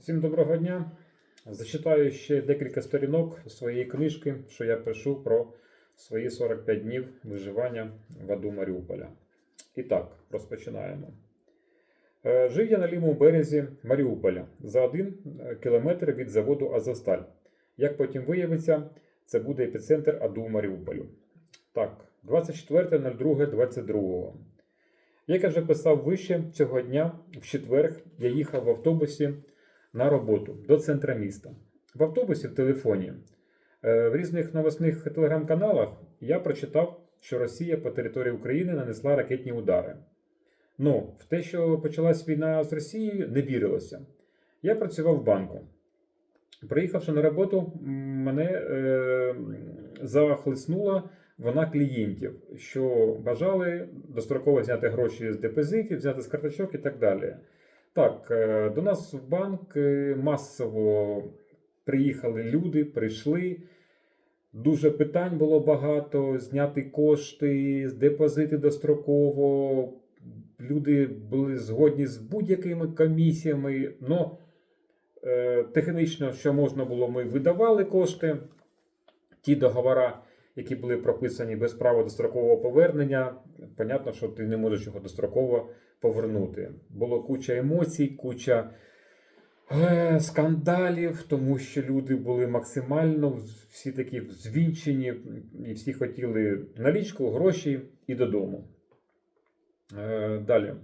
Всім доброго дня. Зачитаю ще декілька сторінок своєї книжки, що я пишу про свої 45 днів виживання в аду Маріуполя. І так, розпочинаємо. Е, Жив я на лівому березі Маріуполя за один е, кілометр від заводу Азовсталь. Як потім виявиться, це буде епіцентр аду Маріуполю. Так, 24.02.22. Як я вже писав вище, цього дня, в четвер, я їхав в автобусі на роботу до центра міста. В автобусі в телефоні. Е, В різних новосних телеграм-каналах я прочитав, що Росія по території України нанесла ракетні удари. Ну, в те, що почалась війна з Росією, не вірилося. Я працював в банку. Приїхавши на роботу, мене е, захлеснула вона клієнтів, що бажали достроково зняти гроші з депозитів, взяти з карточок і так далі. Так, е, до нас в банк е, масово приїхали люди, прийшли. Дуже питань було багато: зняти кошти, депозити достроково. Люди були згодні з будь-якими комісіями. Но е, технічно, що можна було, ми видавали кошти. Ті договори, які були прописані без права дострокового повернення, понятно, що ти не можеш його достроково повернути. Було куча емоцій, куча е, скандалів, тому що люди були максимально всі такі звінчені, і всі хотіли налічку, гроші і додому. Е, далі.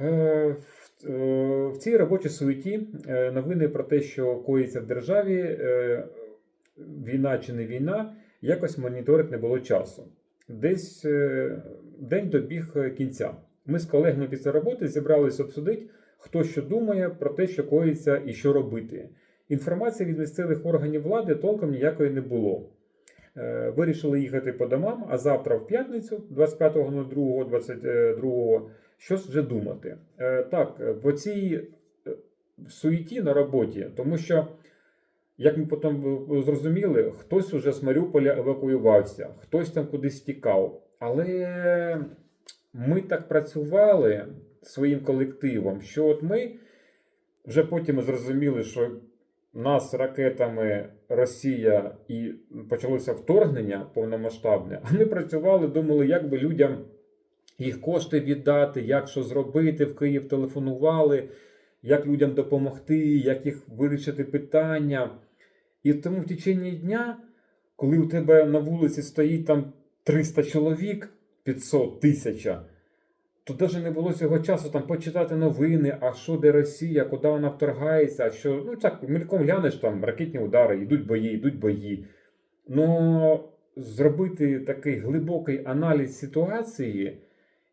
Е, в, е, цій робочій суеті е, новини про те, що коїться в державі, е, війна чи не війна, якось моніторити не було часу. Десь день добіг е, кінця. Ми з колегами після роботи зібралися обсудити, хто що думає про те, що коїться і що робити. Інформації від місцевих органів влади толком ніякої не було. Е, Вирішили їхати по домам, а завтра в п'ятницю, 25.02.22, щось вже думати. Е, Так, в оцій е, суеті на роботі, тому що, як ми потім е, зрозуміли, хтось уже з Маріуполя евакуювався, хтось там кудись тікав. Але ми так працювали своїм колективом, що от ми вже потім зрозуміли, що нас ракетами Росія і почалося вторгнення повномасштабне. А ми працювали, думали, як би людям їх кошти віддати, як що зробити. В Київ телефонували, як людям допомогти, як їх вирішити питання. І тому в течение дня, коли у тебе на вулиці стоїть там 300 чоловік, 500 тисяча, то навіть не було цього часу там почитати новини, а що де Росія, куди вона вторгається, а що ну так мільком глянеш там ракетні удари, йдуть бої, йдуть бої. Ну зробити такий глибокий аналіз ситуації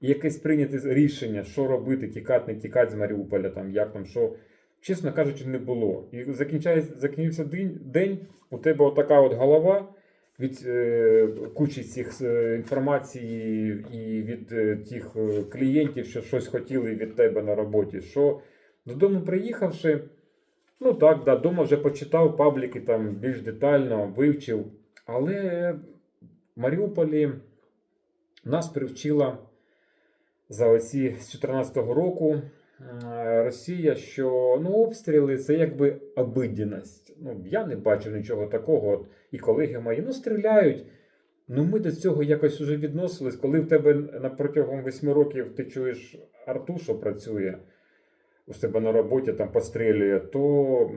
і якесь прийняти рішення, що робити, тікати, не тікати з Маріуполя, там як там що. Чесно кажучи, не було. І закінчився день, день, у тебе отака от голова від е, кучі цих е, інформації і від е, тих клієнтів, що щось хотіли від тебе на роботі. Що додому приїхавши, ну так, да, дома вже почитав пабліки там більш детально, вивчив. Але в Маріуполі нас привчила за оці з 2014 року Росія, що ну, обстріли це якби обидяність. Ну, я не бачив нічого такого. От, і колеги мої ну, стріляють. Ну, ми до цього якось уже відносились. Коли в тебе протягом 8 років ти чуєш арту, що працює у себе на роботі, там пострілює, то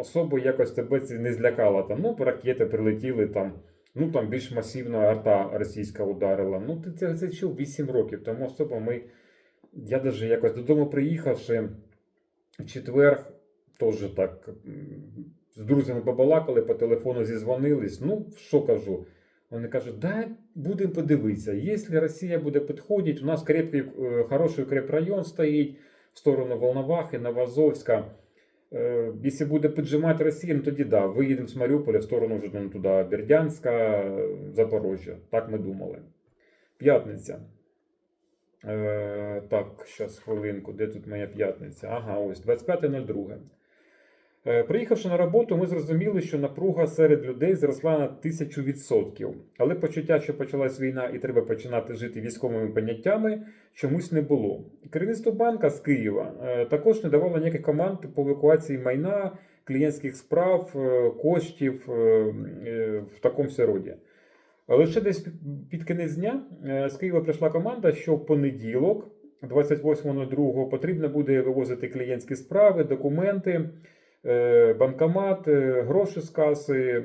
особо якось тебе це не злякало. Там, ну, ракети прилетіли там. Ну там більш масивна арта російська ударила. Ну, ти це, це чув 8 років, тому особо ми. Я навіть якось додому приїхавши в четвер, теж так з друзями побалакали, по телефону зізвонились. Ну, що кажу? Вони кажуть, да, будемо подивитися. Якщо Росія буде підходити, у нас крепкий, е, хороший укрепрайон стоїть в сторону Волновахи, Новоазовська. Е, Якщо буде піджимати Росія, ну тоді да, виїдемо з Маріуполя в сторону вже туди Бердянська, Запорожжя. Так ми думали. П'ятниця. Е, так, зараз хвилинку. Де тут моя п'ятниця? Ага, ось 25.02. Е, Приїхавши на роботу, ми зрозуміли, що напруга серед людей зросла на тисячу відсотків. Але почуття, що почалась війна і треба починати жити військовими поняттями, чомусь не було. Керівництво банка з Києва е, також не давало ніяких команд по евакуації майна, клієнтських справ, е, коштів е, в такому роді. Лише десь під кінець дня е, з Києва прийшла команда, що в понеділок, 28.02, потрібно буде вивозити клієнтські справи, документи, е, банкомат, е, гроші з каси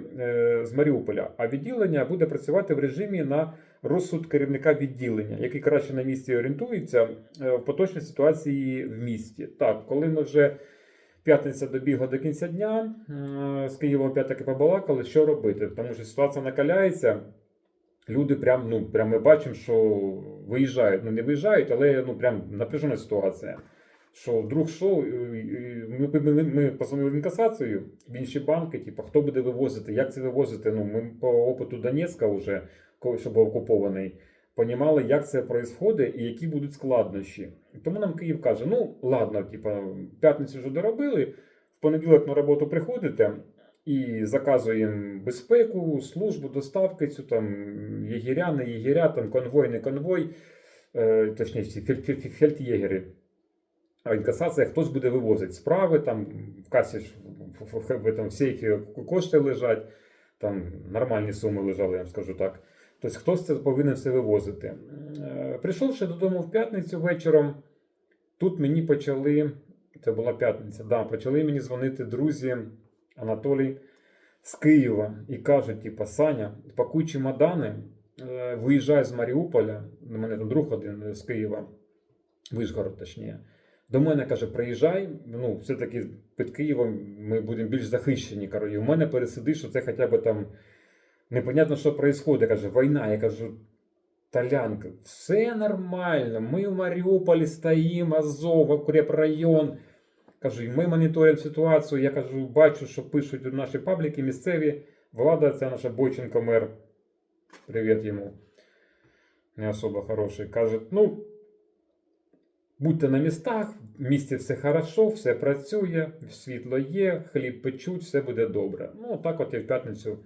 з Маріуполя. А відділення буде працювати в режимі на розсуд керівника відділення, який краще на місці орієнтується в поточній ситуації в місті. Так, коли ми вже п'ятниця добігла до кінця дня, з Києва опять таки побалакали, що робити, тому що ситуація накаляється. Люди прям, ну, прям ми бачимо, що виїжджають. Ну, не виїжджають, але ну, прям напряжена ситуація. Що вдруг що, ми, ми, ми позвонили інкасацію в інші банки, типу, хто буде вивозити, як це вивозити. Ну, ми по опиту Донецька вже, що був окупований, понімали, як це відбувається і які будуть складнощі. Тому нам Київ каже: ну ладно, типу, п'ятницю вже доробили, в понеділок на роботу приходите і заказуємо безпеку, службу, доставки, цю там єгеря, не єгеря, там конвой, не конвой, е, точніше, фель- фель- фель- фельд'єгери. А інкасація хтось буде вивозити справи, там в касі ж в, там, в сейфі кошти лежать, там нормальні суми лежали, я вам скажу так. Тобто хтось це повинен все вивозити. Е, Прийшовши додому в п'ятницю вечором, тут мені почали, це була п'ятниця, да, почали мені дзвонити друзі Анатолій з Києва і кажуть: типа, Саня, пакуй чемодани, е, виїжджай з Маріуполя. У мене там друг один з Києва, Вишгород, точніше. До мене каже, приїжджай. Ну, все-таки під Києвом ми будемо більш захищені. І у мене пересиди, що це хоча б там непонятно, що відбувається. Каже, війна. Я кажу, Толянка, все нормально. Ми в Маріуполі стоїмо, Азов, укрепрайон. Кажу, і ми моніторимо ситуацію. Я кажу, бачу, що пишуть наші пабліки місцеві. Влада, це наша Бойченко мер. Привіт йому. Не особо хороший. Каже, ну, будьте на містах, в місті все хорошо, все працює, світло є, хліб печуть, все буде добре. Ну, так от я в п'ятницю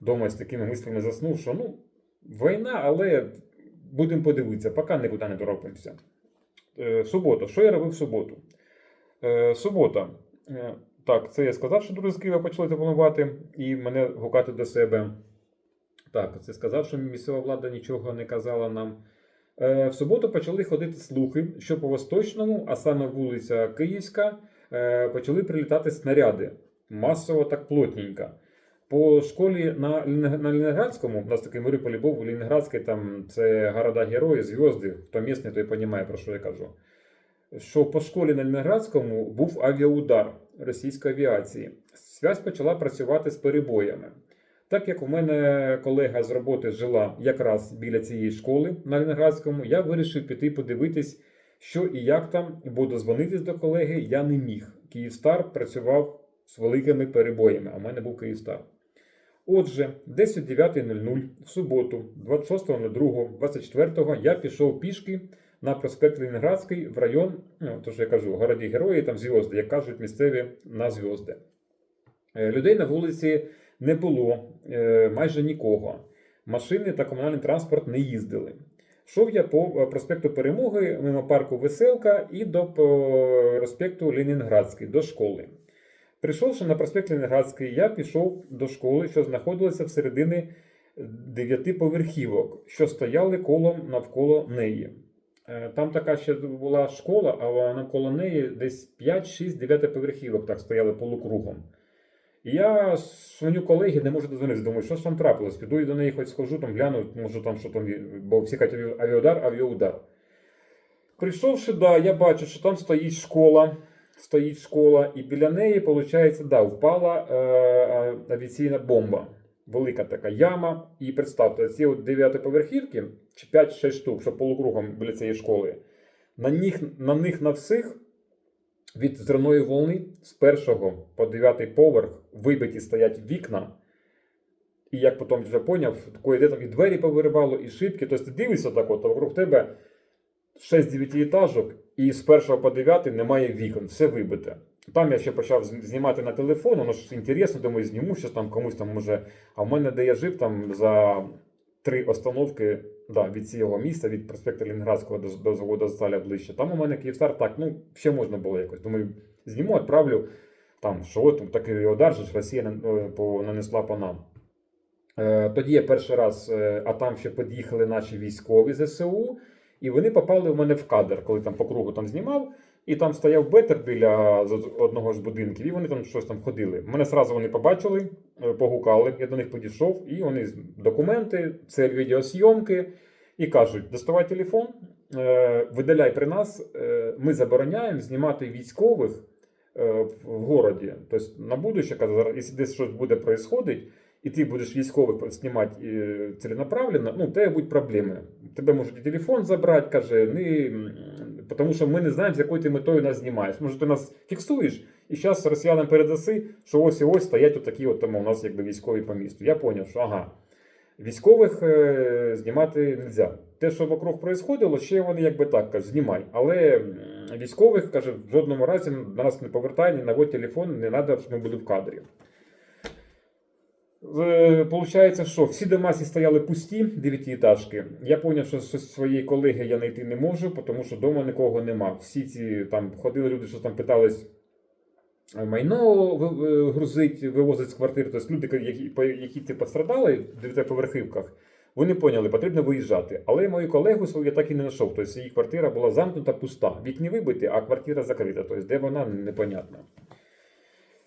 вдома з такими мислями заснув, що ну, війна, але будемо подивитися, поки нікуди не торопимося. Е, субота. Що я робив в суботу? Е, субота. Е, так, це я сказав, що друзі з Києва почали телефонувати і мене гукати до себе. Так, це сказав, що місцева влада нічого не казала нам. Е, в суботу почали ходити слухи, що по Восточному, а саме вулиця Київська, почали прилітати снаряди. Масово так плотненько. По школі на, на Ленінградському, у нас такий Маріуполі був, Ленінградський, там це города герої, зв'язки, хто місний, той розуміє, про що я кажу. Що по школі на Лінінградському був авіаудар російської авіації. Связь почала працювати з перебоями. Так як у мене колега з роботи жила якраз біля цієї школи на Лінінградському, я вирішив піти подивитись, що і як там, бо дозвонитись до колеги я не міг. Київстар працював з великими перебоями, а в мене був Київстар. Отже, десь о 9.00 в суботу, 26.02.24 я пішов пішки на проспект Ленінградський в район, ну, то що я кажу, городі герої, там зв'язки, як кажуть місцеві на зв'язки. Е, Людей на вулиці не було е, майже нікого. Машини та комунальний транспорт не їздили. Шов я по е, проспекту Перемоги, мимо парку Веселка і до проспекту Ленінградський, до школи. Прийшовши на проспект Ленінградський, я пішов до школи, що знаходилася всередині дев'ятиповерхівок, що стояли колом навколо неї. Е, Там така ще була школа, а навколо неї десь 5-6 дев'ятиповерхівок так стояли полукругом. І я дзвоню колеги, не можу дозвонитися. Думаю, що ж там трапилось? Піду і до неї хоч схожу, там гляну, може там що там, бо всі кажуть аві- авіаудар, авіаудар. Прийшовши, да, я бачу, що там стоїть школа, стоїть школа, і біля неї, виходить, да, впала е, авіаційна бомба. Велика така яма. І представте, ці от дев'ятиповерхівки, чи 5-6 штук, що полукругом біля цієї школи, на них на, них на всіх від зерної волни з першого по дев'ятий поверх вибиті стоять вікна. І як потім вже поняв, де там і двері повиривало, і шибки. Тобто ти дивишся так, от, вокруг тебе 6 дев'ятиэтажок, і з 1 по 9 немає вікон, все вибите. Там я ще почав знімати на телефон, воно ж інтересно, думаю, зніму щось там комусь там може. А в мене, де я жив, там за три остановки да, від цього міста, від проспекту Лінградського до, до заводу Сталя ближче. Там у мене Київстар так, ну, ще можна було якось. Думаю, зніму, відправлю. Там, що от там такий удар, же Росія е, нанесла по нам. Е, Тоді я перший раз, е, а там ще під'їхали наші військові ЗСУ, і вони попали в мене в кадр, коли там по кругу там знімав, і там стояв бетер біля одного з будинків, і вони там щось там ходили. Мене сразу вони побачили, е, погукали, я до них підійшов, і вони документи, це відеосйомки, і кажуть: доставай телефон, е, видаляй при нас, е, ми забороняємо знімати військових в городі. Тобто на будущее, якщо десь щось буде происходить, і ти будеш військових знімати ціленаправленно, ну, тебе будуть проблеми. Тебе можуть і телефон забрати, каже, не, тому що ми не знаємо, з якою ти метою нас знімаєш. Може, ти нас фіксуєш, і зараз росіянам передаси, що ось і ось стоять от такі от там у нас якби військові по місту. Я зрозумів, що ага. Військових е, знімати не можна. Те, що вокруг происходило, ще вони якби так кажуть, знімай. Але військових каже, в жодному разі на нас не повертай, не наводь телефон, не треба, щоб ми були в кадрі. Е, Получається, що всі дома всі стояли пусті, дев'ятиэтажки. Я зрозумів, що своєї колеги я знайти не можу, тому що вдома нікого нема. Всі ці там ходили люди, що там питались е, майно е, грузить, вивозить з квартир. Тобто люди, які, які ти пострадали в дев'ятиповерхівках, вони поняли, потрібно виїжджати. Але мою колегу свою я так і не знайшов. Тобто її квартира була замкнута, пуста. Вікні вибиті, а квартира закрита. Тобто, де вона непонятно.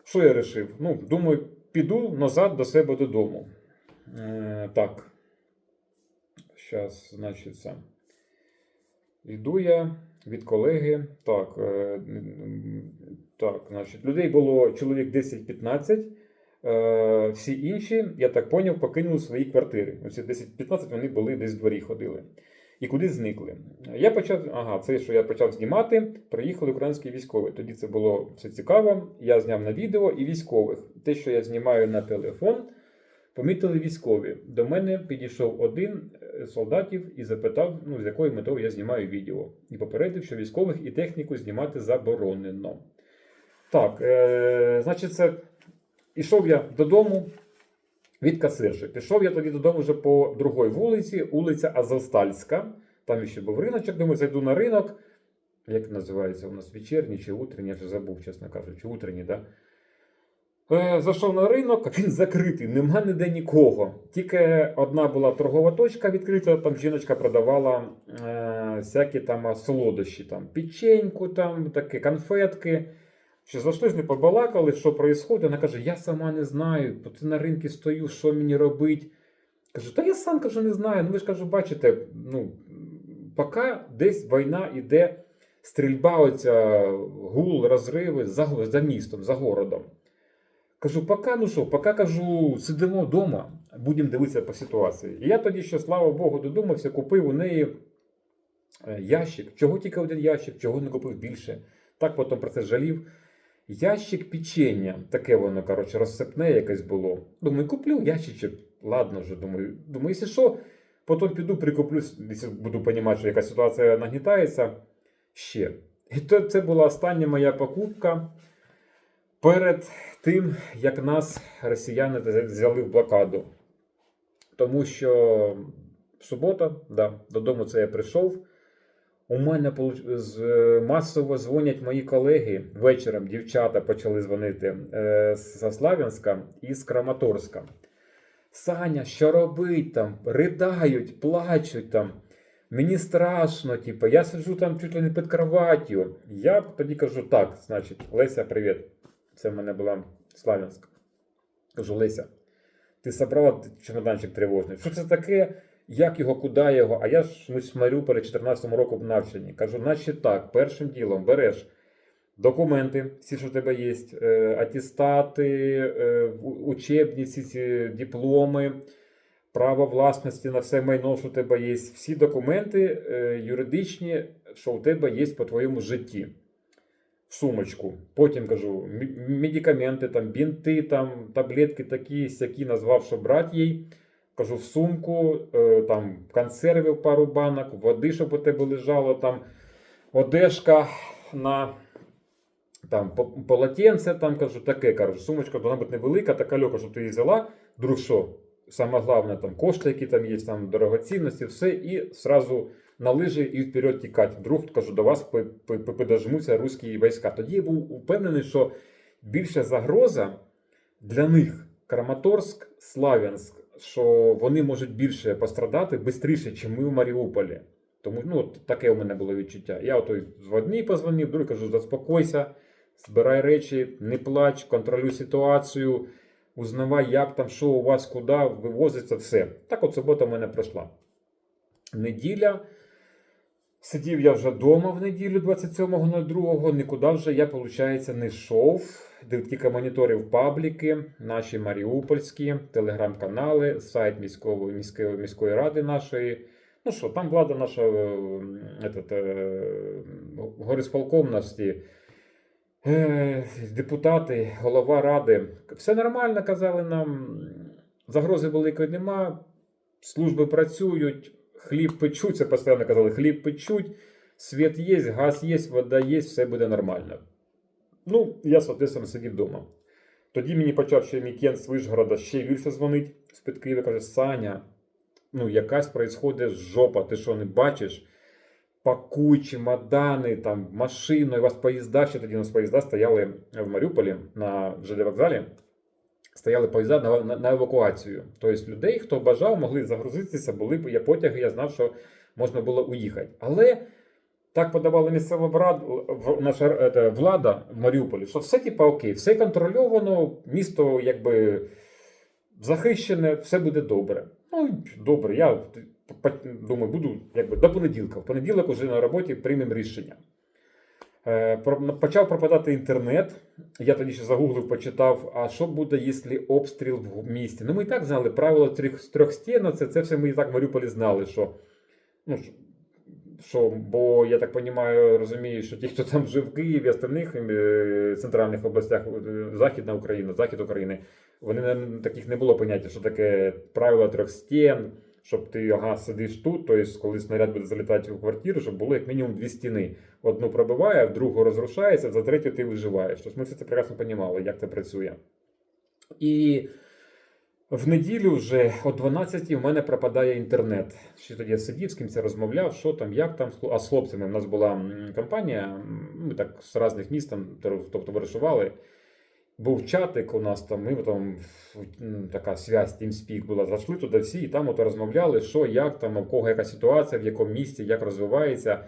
Що я вирішив? Ну, думаю, піду назад до себе додому. Е, так. Зараз, значить, це. Йду я від колеги. Так, е, так, значить, людей було чоловік 10-15. Е, всі інші, я так поняв, покинули свої квартири. Оці 10-15 вони були десь в дворі ходили. І кудись зникли. Я почав, ага, це що я почав знімати, приїхали українські військові. Тоді це було все цікаво. Я зняв на відео і військових. Те, що я знімаю на телефон, помітили військові. До мене підійшов один е, солдатів і запитав, ну, з якою метою я знімаю відео. І попередив, що військових і техніку знімати заборонено. Так, е, значить, це ішов я додому від касирші. Пішов я тоді додому вже по другій вулиці, вулиця Азовстальська. Там ще був риночок, думаю, зайду на ринок. Як називається у нас вечірній чи утренній, я вже забув, чесно кажучи, утренній, да? Е, зайшов на ринок, він закритий, нема ніде нікого. Тільки одна була торгова точка відкрита, там жіночка продавала е, всякі там солодощі, там печеньку, там такі конфетки. Що зайшли з не побалакали, що відбувається. Вона каже: Я сама не знаю, бо ти на ринку стою, що мені робити. Кажу, та я сам кажу, не знаю. Ну ви ж кажу, бачите, ну, поки десь війна йде, стрільба, оця, гул, розриви за, за містом, за городом. Кажу, поки, ну що, поки кажу, сидимо вдома, будемо дивитися по ситуації. І я тоді ще, слава Богу, додумався, купив у неї е, ящик. Чого тільки один ящик, чого не купив більше. Так потім про це жалів. Ящик печення, таке воно, коротше, розсипне якесь було. Думаю, куплю ящичок. Ладно вже, думаю. Думаю, якщо що, потім піду прикуплю, якщо буду розуміти, що якась ситуація нагнітається. Ще. І то це була остання моя покупка перед тим, як нас росіяни взяли в блокаду. Тому що субота, да, додому це я прийшов. У мене масово дзвонять мої колеги вечором. Дівчата почали дзвонити е, з Славянська і з Краматорська. Саня, що робить там? Придають, плачуть там. Мені страшно, типу, я сиджу там чуть ли не під кроваттю. Я тоді кажу: так, значить, Леся, привіт. Це в мене була Славянська. Кажу, Леся, ти собрала чемоданчик тривожний. Що це таке? Як його, куди його? А я ж ми в 14-му року в навчанні. Кажу, значить так, першим ділом береш документи, всі, що в тебе є, е, атестати, е, у- учебниці, ці дипломи, право власності на все майно, що у тебе є, всі документи е, юридичні, що у тебе є по твоєму житті. В сумочку. Потім кажу, медикаменти, там, бінти, там, таблетки такі, сякі назвав, що брати їй. Кажу, в сумку, е, там консервів пару банок, води, щоб у тебе лежало там. одежка на там полотенце, там кажу, таке, кажу, сумочка вона бути невелика, така льока, щоб ти її взяла, друг що, саме головне, там кошти, які там є, там дорогоцінності, все, і сразу на лижі і вперед тікати. Вдруг, кажу, до вас подожмуться руські війська. Тоді я був упевнений, що більша загроза для них Краматорськ, Славянськ, що вони можуть більше пострадати швидше, ніж ми в Маріуполі. Тому ну, таке у мене було відчуття. Я отой в одній позвонив, другий кажу, заспокойся, збирай речі, не плач, контролюй ситуацію, узнавай, як там, що у вас, куди вивозиться, все. Так от субота в мене пройшла. Неділя. Сидів я вже вдома в неділю 27.02, нікуди вже я, виходить, не йшов. Тільки моніторив пабліки, наші маріупольські, телеграм-канали, сайт міської, міської, міської ради нашої. Ну що, там влада наша е, этот, е, горисполкомності, е, депутати, голова ради. Все нормально, казали нам. Загрози великої нема, служби працюють, хліб печуть, це постійно казали, хліб печуть, світ є, газ є, вода є, все буде нормально. Ну, я, соответственно, сидів вдома. Тоді мені почав ще Мікен з Вишгорода ще більше дзвонить з-під Києва, каже, Саня, ну якась происходить жопа, ти що не бачиш? Пакуй чемодани, там, машину, і у вас поїзда, ще тоді у нас поїзда стояли в Маріуполі на ЖД вокзалі. Стояли поїзда на, на, на евакуацію. Тобто людей, хто бажав, могли загрузитися, були потяги, я знав, що можна було уїхати. Але так подавала місцева наша е, влада в Маріуполі, що все типа окей, все контрольовано, місто якби захищене, все буде добре. Ну, добре, я думаю, буду якби до понеділка. В понеділок уже на роботі приймемо рішення. Е, Почав пропадати інтернет. Я тоді ще загуглив, почитав, а що буде, якщо обстріл в місті. Ну, ми і так знали правило трьох, трьох стін, це, це все ми і так в Маріуполі знали, що, ну, що- бо я так розумію, розумію, що ті, хто там жив в Києві, остальних е, центральних областях, е, Західна Україна, Захід України, вони таких не було поняття, що таке правило трьох стін, щоб ти ага, сидиш тут, тобто, коли снаряд буде залітати в квартиру, щоб було як мінімум дві стіни. Одну пробиває, другу розрушається, за третю ти виживаєш. Тобто ми все це прекрасно розуміли, як це працює. І в неділю вже о 12 в мене пропадає інтернет. Ще тоді я сидів, з ким це розмовляв, що там, як там. А з хлопцями в нас була компанія, ми так з різних міст там, тобто товаришували. Був чатик у нас там, ми там така связь, TeamSpeak була. Зайшли туди всі і там от розмовляли, що, як там, у кого яка ситуація, в якому місті, як розвивається.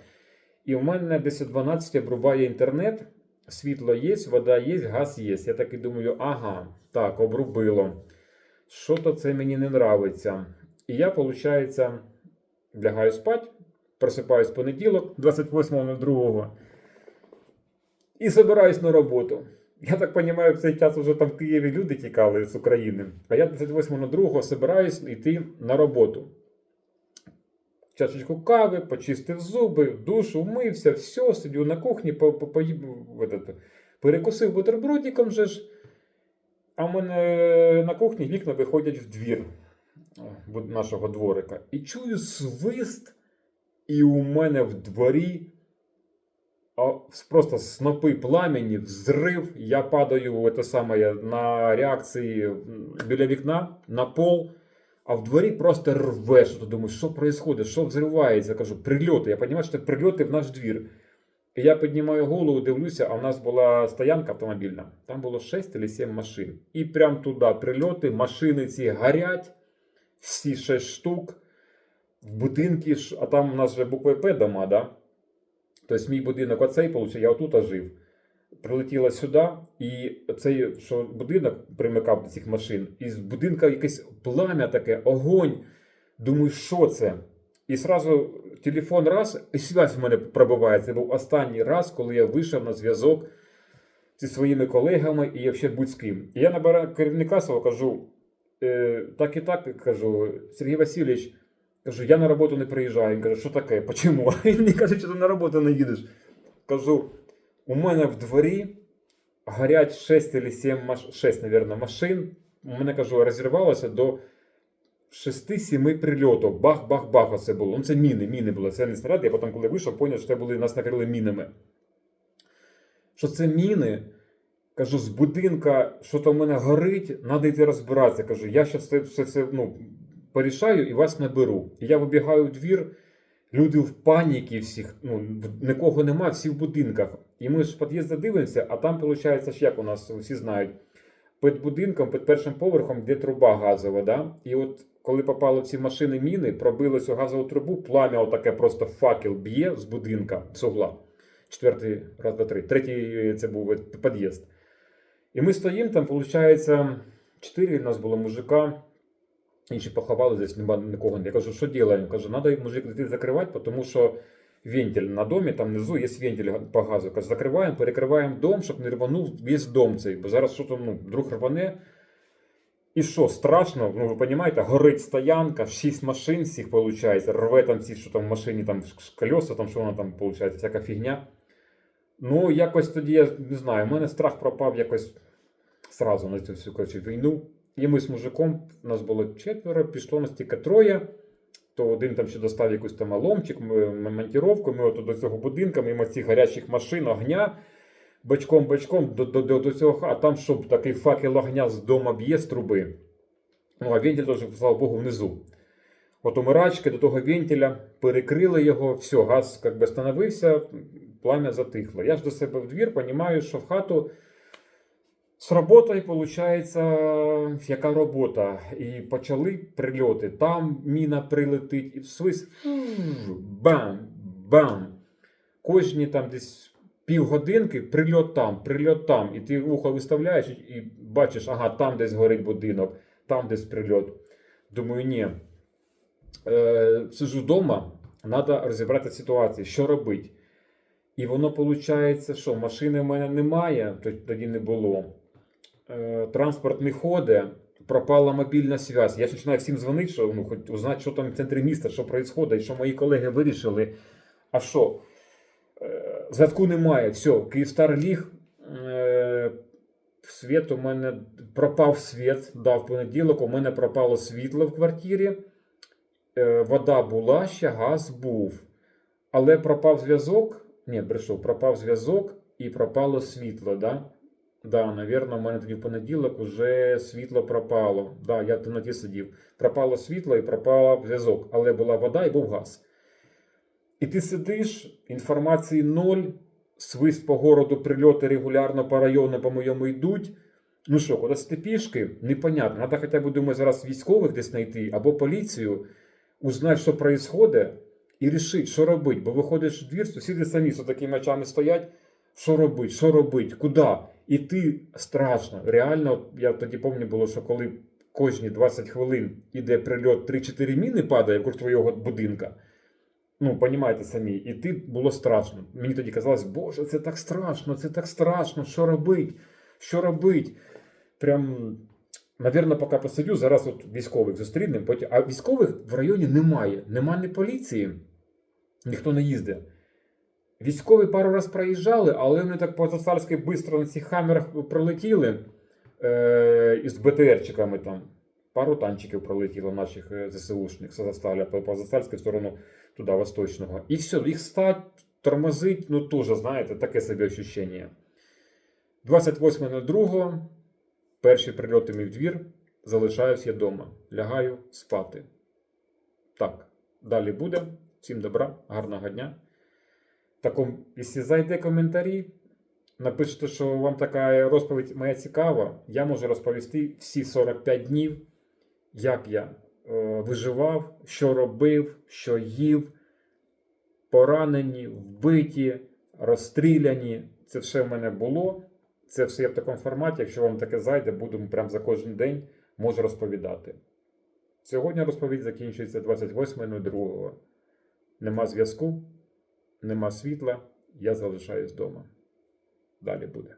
І в мене десь о 12 обрубає інтернет, світло є, вода є, газ є. Я так і думаю, ага, так, обрубило. Що то це мені не нравиться. І я, виходить, лягаю спати, просипаюсь понеділок, 28.02. І збираюсь на роботу. Я так розумію, в цей час вже там в Києві люди тікали з України. А я 28.02 збираюсь йти на роботу. Чашечку кави, почистив зуби, в душ, умився, все, сидю на кухні, перекусив бутербродиком же ж. А в мене на кухні вікна виходять в двір е, нашого дворика. І чую свист, і у мене в дворі а, просто снопи пламені, взрив. Я падаю це саме, на реакції біля вікна на пол. А в дворі просто рве, що ти що відбувається, що взривається. Кажу, прильоти. Я розумію, що це прильоти в наш двір. Я піднімаю голову, дивлюся, а в нас була стоянка автомобільна. Там було 6 чи 7 машин. І прям туди прильоти, машини ці горять, всі 6 штук. В будинки, а там у нас же букви П дома, да? Тобто мій будинок оцей, я отут жив. Прилетіла сюди, і цей що будинок примикав до цих машин, і з будинка якесь плам'я таке, огонь. Думаю, що це? І сразу телефон раз, і связь в мене пробивається. Це був останній раз, коли я вийшов на зв'язок зі своїми колегами і взагалі будь з ким. І я набираю керівника свого, кажу, е, так і так, кажу, Сергій Васильович, кажу, я на роботу не приїжджаю. Він каже, що таке? Почому? Він мені каже, що ти на роботу не їдеш. Кажу, у мене в дворі горять 6 чи 7 маш... 6, мабуть, машин. У мене кажу, розірвалося до 6-7 прильотів. Бах-бах-бах, оце було. Ну, це міни, міни були, це не снаряди. Я потім, коли вийшов, зрозумів, що це були, нас накрили мінами. Що це міни? Кажу, з будинка, що там в мене горить, треба йти розбиратися. Кажу, я зараз це все це ну, порішаю і вас наберу. І я вибігаю в двір, люди в паніці всіх, ну, нікого нема, всі в будинках. І ми з під'їзду дивимося, а там, виходить, ж як у нас всі знають, під будинком, під першим поверхом, де труба газова. Да? І от коли попали ці машини міни, пробили цю газову трубу, плам'я отаке просто факел б'є з будинка, з угла. Четвертий, раз, два, три. Третій це був під'їзд. І ми стоїмо там, виходить, чотири нас було мужика. Інші поховали, здесь нема нікого. Я кажу, що робимо? Кажу, треба мужик йти закривати, тому що вентиль на домі, там внизу є вентиль по газу. Кажу, закриваємо, перекриваємо дом, щоб не рванув весь дом цей. Бо зараз що там, ну, вдруг рване. І що, страшно, ну ви розумієте, горить стоянка, шість машин всіх виходить, рве там ці, що там в машині, там колеса, там що воно там виходить, всяка фігня. Ну, якось тоді, я не знаю, у мене страх пропав якось сразу на цю всю коротше, війну. І ми з мужиком, нас було четверо, пішло нас тільки троє. То один там ще достав якусь там ломчик, монтіровку, ми от до цього будинка, мимо цих гарячих машин, огня, бачком-бачком до, до, до, до цього, а там щоб такий факел огня з дома б'є з труби. Ну, а вентиль теж, слава Богу, внизу. От умирачки до того вентиля перекрили його, все, газ как би становився, плам'я затихло. Я ж до себе в двір розумію, що в хату з роботою, виходить, яка робота. І почали прильоти. Там міна прилетить, і в свис бам, бам. Кожні там десь півгодинки прильот там, прильот там. І ти вухо виставляєш і- бачиш, ага, там десь горить будинок, там десь прильот. Думаю, ні. Е, сиджу вдома, треба розібрати ситуацію, що робити. І воно виходить, що машини в мене немає, тоді не було. Е, транспорт не ходить, пропала мобільна зв'язь. Я ж починаю всім дзвонити, що ну, хоч узнати, що там в центрі міста, що відбувається, що мої колеги вирішили. А що? Е, Зв'язку немає. Все, Київстар ліг. Е, Світ у мене пропав світ, да, в понеділок у мене пропало світло в квартирі. Е, Вода була ще, газ був. Але пропав зв'язок. Ні, брешу, пропав зв'язок і пропало світло, да? Да, навірно, у мене тоді в понеділок уже світло пропало. Да, я в темноті сидів. Пропало світло і пропав зв'язок. Але була вода і був газ. І ти сидиш, інформації ноль, свист по городу, прильоти регулярно по району, по моєму йдуть. Ну що, куди ти пішки? Непонятно. Надо хоча б, думаю, зараз військових десь знайти або поліцію, узнати, що відбувається, і рішити, що робити. Бо виходиш в двір, сусіди самі з такими очами стоять. Що робити, що робити, куди? Іти страшно. Реально, я тоді пам'ятаю було, що коли кожні 20 хвилин іде прильот, 3-4 міни падає вокруг твого будинка. Ну, понімаєте самі, іти було страшно. Мені тоді казалось, Боже, це так страшно, це так страшно, що робить? Що робить? Прям, навірно, поки посидю, зараз от військових зустрінемо, потім. А військових в районі немає. Нема ні поліції, ніхто не їздить. Військові пару раз проїжджали, але вони так по-царськи швидко на цих хамерах пролетіли е, із БТРчиками там. Пару танчиків пролетіло наших е, ЗСУшних з Азовсталя по, по сторону туди, восточного. І все, їх стать, тормозить, ну теж, знаєте, таке собі ощущення. 28.02. Перші прильоти мій в двір. Залишаюсь я вдома. Лягаю спати. Так, далі буде. Всім добра, гарного дня. Таком, якщо зайде коментарі, напишете, що вам така розповідь моя цікава, я можу розповісти всі 45 днів, як я виживав, що робив, що їв, поранені, вбиті, розстріляні. Це все в мене було. Це все є в такому форматі. Якщо вам таке зайде, буду прямо за кожен день можу розповідати. Сьогодні розповідь закінчується 28.02. Нема зв'язку, нема світла, я залишаюсь вдома. Далі буде.